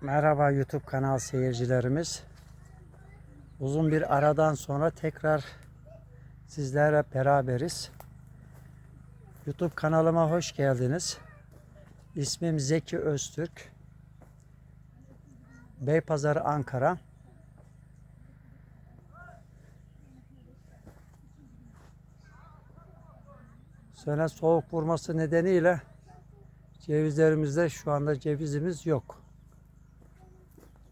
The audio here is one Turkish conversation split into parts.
Merhaba YouTube kanal seyircilerimiz. Uzun bir aradan sonra tekrar sizlerle beraberiz. YouTube kanalıma hoş geldiniz. İsmim Zeki Öztürk. Beypazarı Ankara. Sene soğuk vurması nedeniyle cevizlerimizde şu anda cevizimiz yok.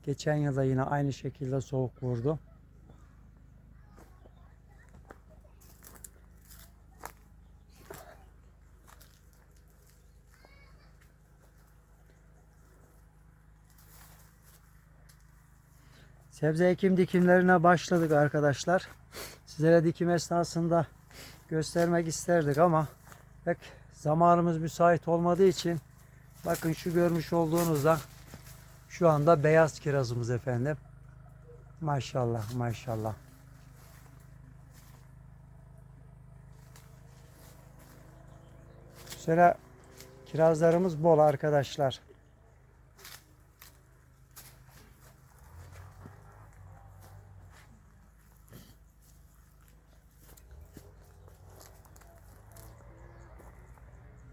Geçen yılda yine aynı şekilde soğuk vurdu. Sebze ekim dikimlerine başladık arkadaşlar. Sizlere dikim esnasında göstermek isterdik ama pek zamanımız müsait olmadığı için bakın şu görmüş olduğunuzda şu anda beyaz kirazımız efendim. Maşallah maşallah. Sene kirazlarımız bol arkadaşlar.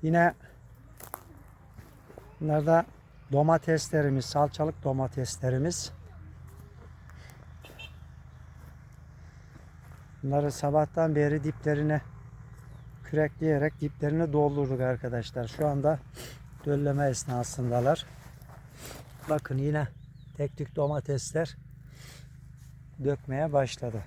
Yine bunlar da domateslerimiz, salçalık domateslerimiz. Bunları sabahtan beri diplerine kürekleyerek diplerini doldurduk arkadaşlar. Şu anda dölleme esnasındalar. Bakın yine tek tük domatesler dökmeye başladı.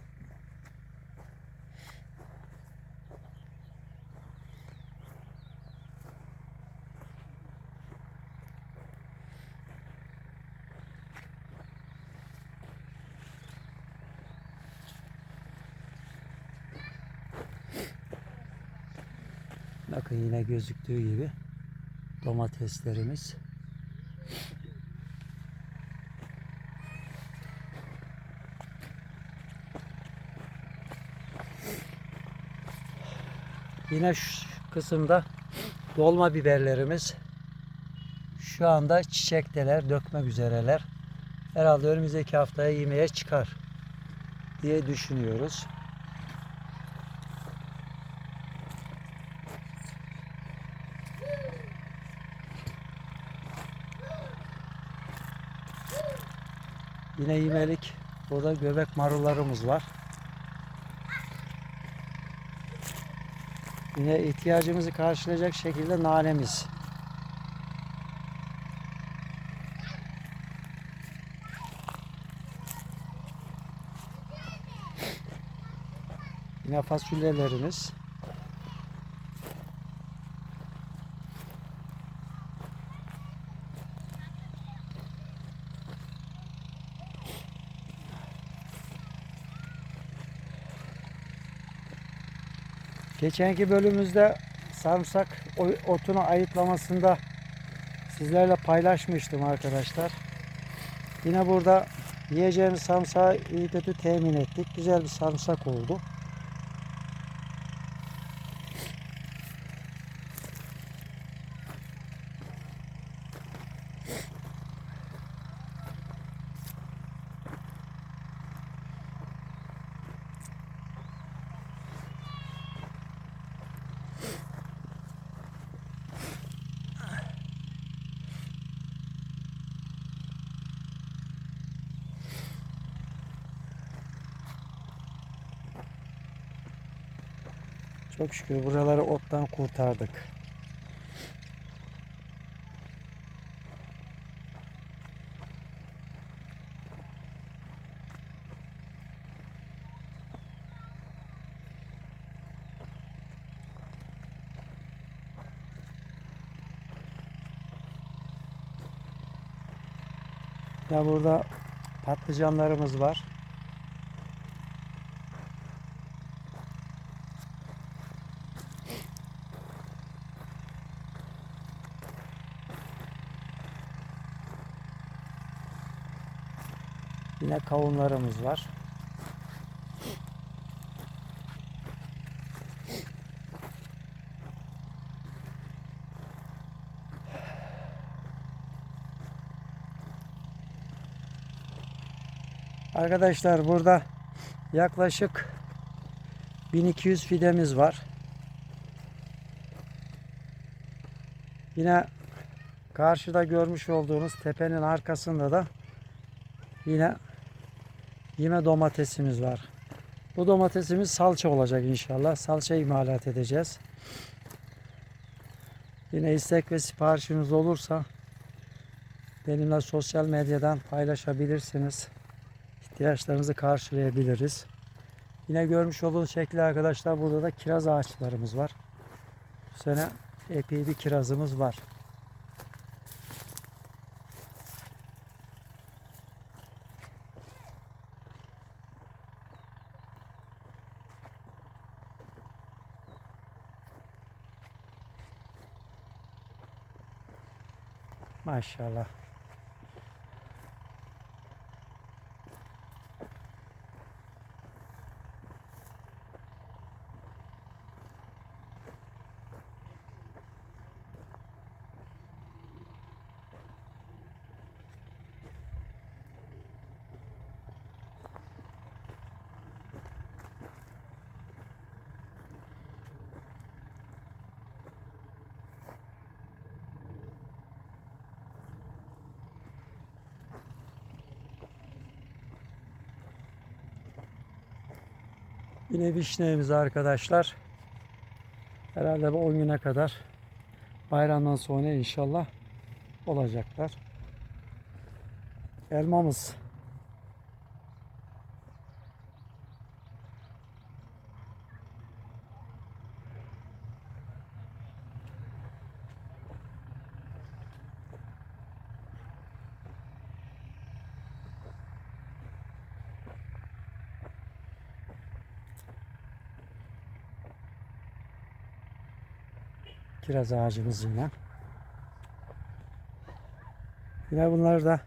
Bakın yine gözüktüğü gibi domateslerimiz. Yine şu kısımda dolma biberlerimiz şu anda çiçekteler, dökmek üzereler. Herhalde önümüzdeki haftaya yemeğe çıkar diye düşünüyoruz. Yine yemelik burada göbek marullarımız var. Yine ihtiyacımızı karşılayacak şekilde nanemiz. Yine fasulyelerimiz. Geçenki bölümümüzde sarımsak otunu ayıklamasında sizlerle paylaşmıştım arkadaşlar. Yine burada yiyeceğimiz sarımsağı iyi kötü temin ettik. Güzel bir sarımsak oldu. Çok şükür buraları ottan kurtardık. Ya burada patlıcanlarımız var. Yine kavunlarımız var. Arkadaşlar burada yaklaşık 1200 fidemiz var. Yine karşıda görmüş olduğunuz tepenin arkasında da yine yine domatesimiz var. Bu domatesimiz salça olacak inşallah. Salça imalat edeceğiz. Yine istek ve siparişiniz olursa benimle sosyal medyadan paylaşabilirsiniz. İhtiyaçlarınızı karşılayabiliriz. Yine görmüş olduğunuz şekilde arkadaşlar burada da kiraz ağaçlarımız var. Bu sene epey bir kirazımız var. Maşallah. Yine vişnemiz arkadaşlar. Herhalde bu 10 güne kadar bayramdan sonra inşallah olacaklar. Elmamız. Kiraz ağacımız yine. Yine bunlar da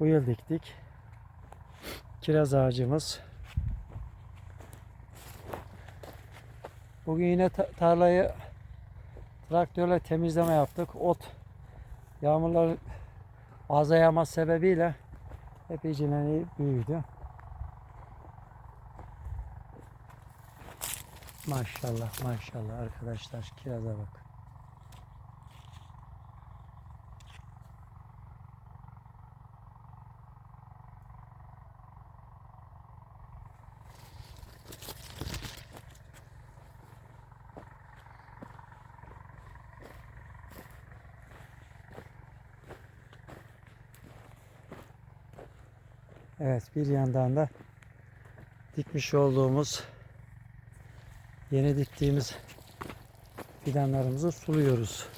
bu yıl diktik. Kiraz ağacımız. Bugün yine ta- tarlayı traktörle temizleme yaptık. Ot yağmurlar fazla yağmaz sebebiyle epeyce büyüdü. Maşallah maşallah arkadaşlar kiraza bak. Evet bir yandan da dikmiş olduğumuz yeni diktiğimiz fidanlarımızı suluyoruz.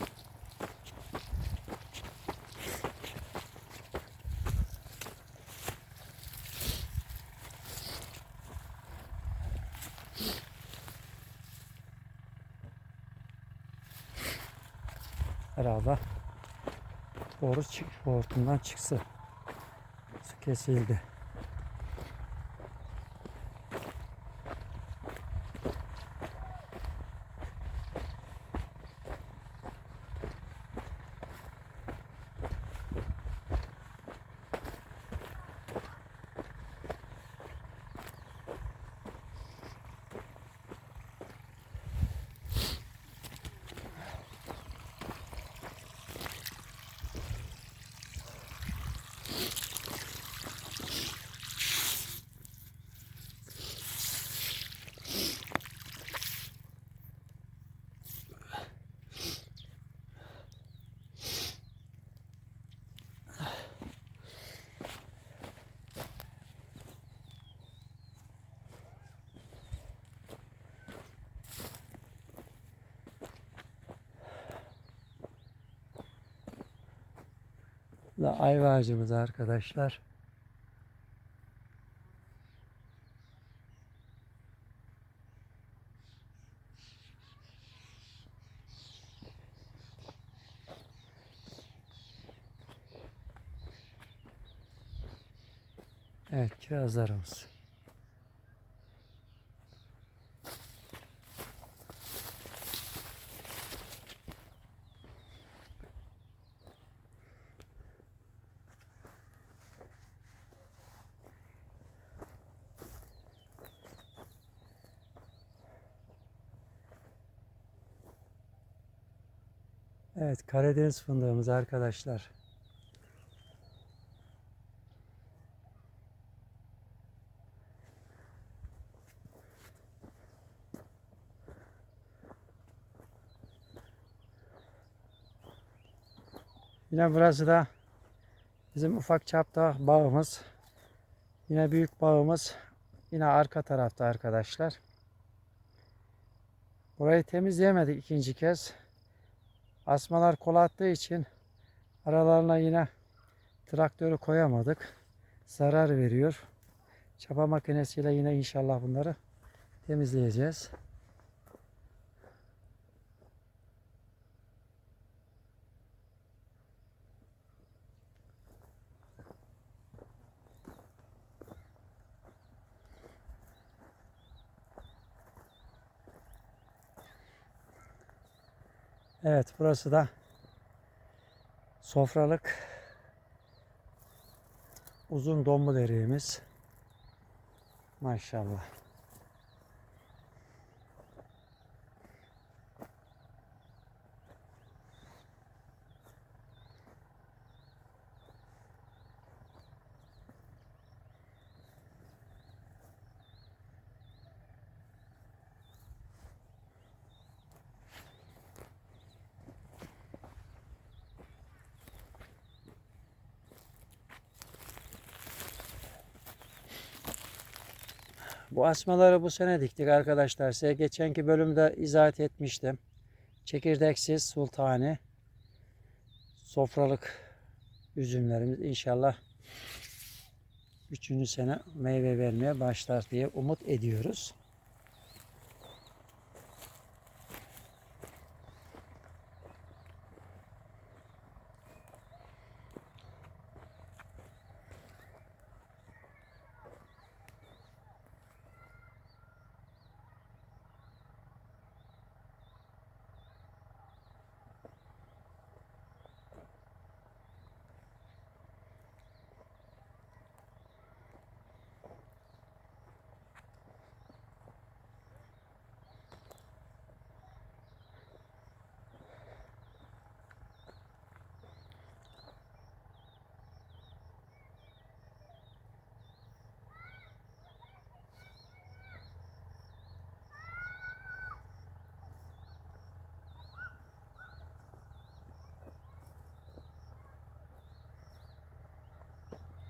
Herhalde boru çık, hortumdan çıksı. Su kesildi. Da ayva ağacımız arkadaşlar. Evet kirazlarımız. Evet Karadeniz fındığımız arkadaşlar. Yine burası da bizim ufak çapta bağımız. Yine büyük bağımız yine arka tarafta arkadaşlar. Burayı temizleyemedik ikinci kez. Asmalar kol attığı için aralarına yine traktörü koyamadık. Zarar veriyor. Çapa makinesiyle yine inşallah bunları temizleyeceğiz. Evet burası da sofralık uzun dombu dereğimiz. Maşallah. Bu asmaları bu sene diktik arkadaşlar. Size geçenki bölümde izahat etmiştim. Çekirdeksiz sultani sofralık üzümlerimiz inşallah 3. sene meyve vermeye başlar diye umut ediyoruz.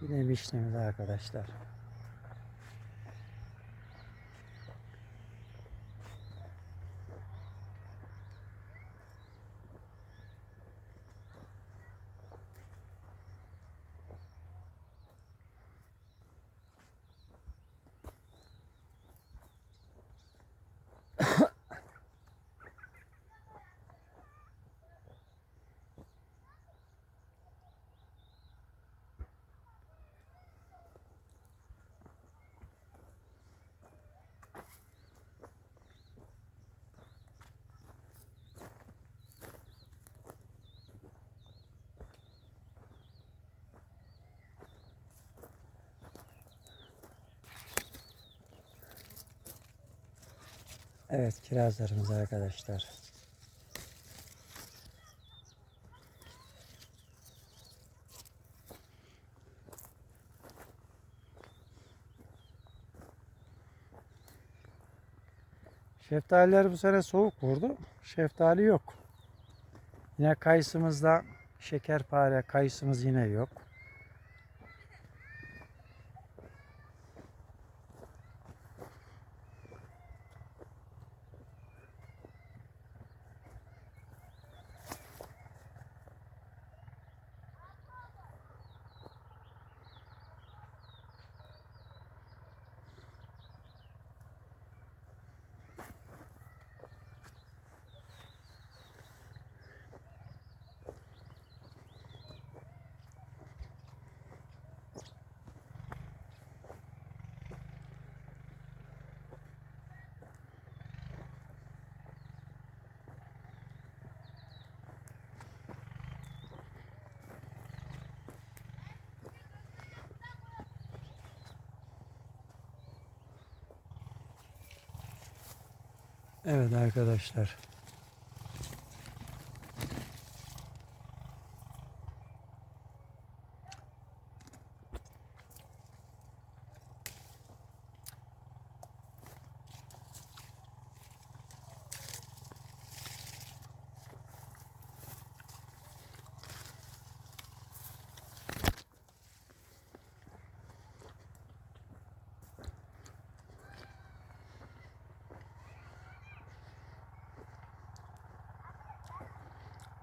Yine arkadaşlar. Evet kirazlarımız arkadaşlar. Şeftaliler bu sene soğuk vurdu. Şeftali yok. Yine kayısımızda şekerpare kayısımız yine yok. Evet arkadaşlar.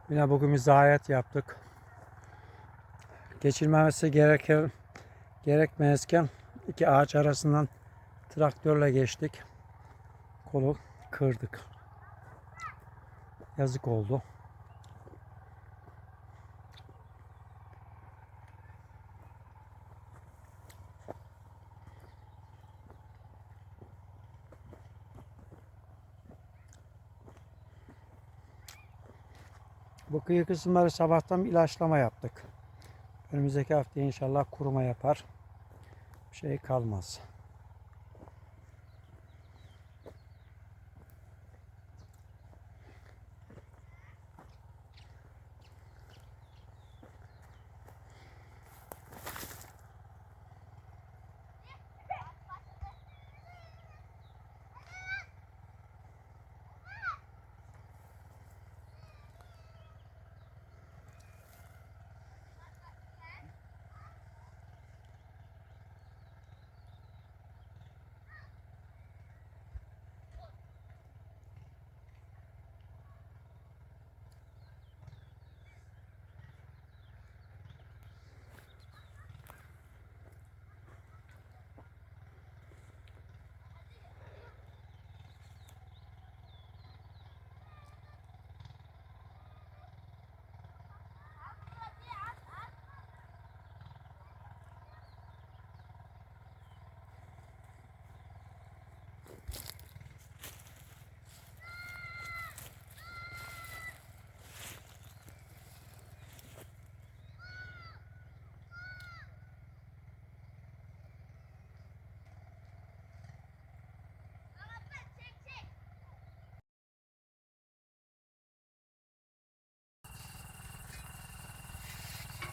Yine bugün zayiat yaptık. Geçilmemesi gereken gerekmezken iki ağaç arasından traktörle geçtik. Kolu kırdık. Yazık oldu. Bu kıyı kısımları sabahtan ilaçlama yaptık. Önümüzdeki hafta inşallah kuruma yapar. Bir şey kalmaz.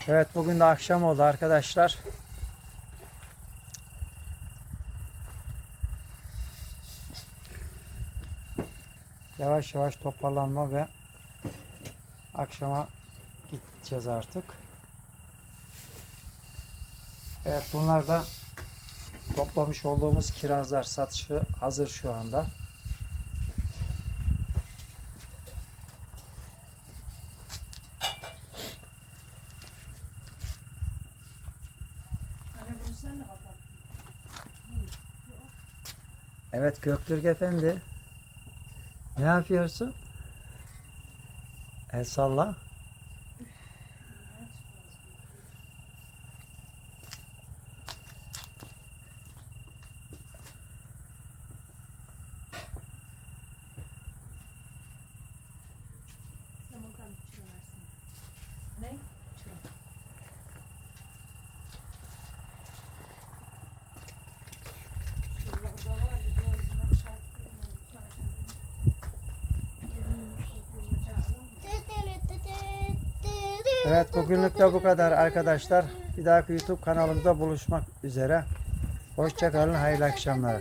Evet bugün de akşam oldu arkadaşlar. Yavaş yavaş toparlanma ve akşama gideceğiz artık. Evet bunlar da toplamış olduğumuz kirazlar satışı hazır şu anda. Evet Göktürk Efendi. Ne yapıyorsun? El salla. Evet bugünlük de bu kadar arkadaşlar. Bir dahaki YouTube kanalımızda buluşmak üzere. Hoşçakalın, hayırlı akşamlar.